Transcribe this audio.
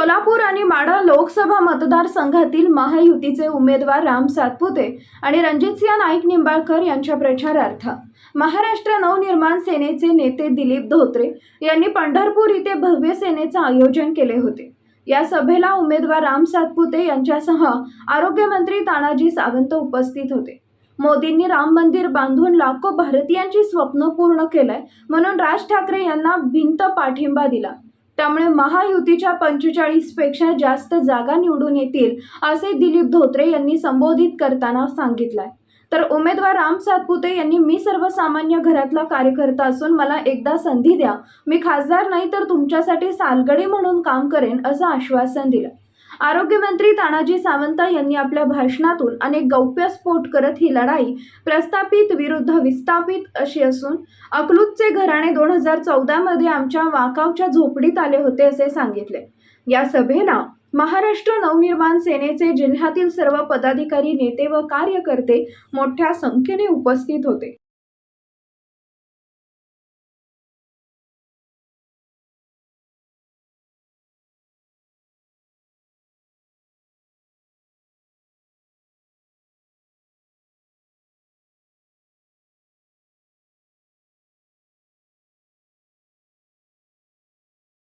सोलापूर आणि माढा लोकसभा मतदारसंघातील महायुतीचे उमेदवार राम सातपुते आणि रणजितसिंह नाईक निंबाळकर यांच्या प्रचारार्थ. महाराष्ट्र नवनिर्माण सेनेचे नेते दिलीप धोत्रे यांनी पंढरपूर इथे भव्य सेनेचे आयोजन केले होते. या सभेला उमेदवार राम सातपुते यांच्यासह आरोग्यमंत्री तानाजी सावंत उपस्थित होते. मोदींनी राम मंदिर बांधून लाखो भारतीयांची स्वप्न पूर्ण केलंय म्हणून राज ठाकरे यांना भिंत पाठिंबा दिला. त्यामुळे महायुतीच्या पंचेचाळीसपेक्षा जास्त जागा निवडून येतील असे दिलीप धोत्रे यांनी संबोधित करताना सांगितलंय. तर उमेदवार राम सातपुते यांनी मी सर्वसामान्य घरातला कार्यकर्ता असून मला एकदा संधी द्या. मी खासदार नाही तर तुमच्यासाठी सालगडी म्हणून काम करेन असं आश्वासन दिलं. आरोग्यमंत्री तानाजी सावंत यांनी आपल्या भाषणातून अनेक गौप्यस्फोट करत ही लढाई प्रस्थापित विरुद्ध विस्थापित अशी असून अकलूतचे घराणे दोन हजार चौदामध्ये आमच्या वाकावच्या झोपडीत आले होते असे सांगितले. या सभेला महाराष्ट्र नवनिर्माण सेनेचे जिल्ह्यातील सर्व पदाधिकारी नेते व कार्यकर्ते मोठ्या संख्येने उपस्थित होते.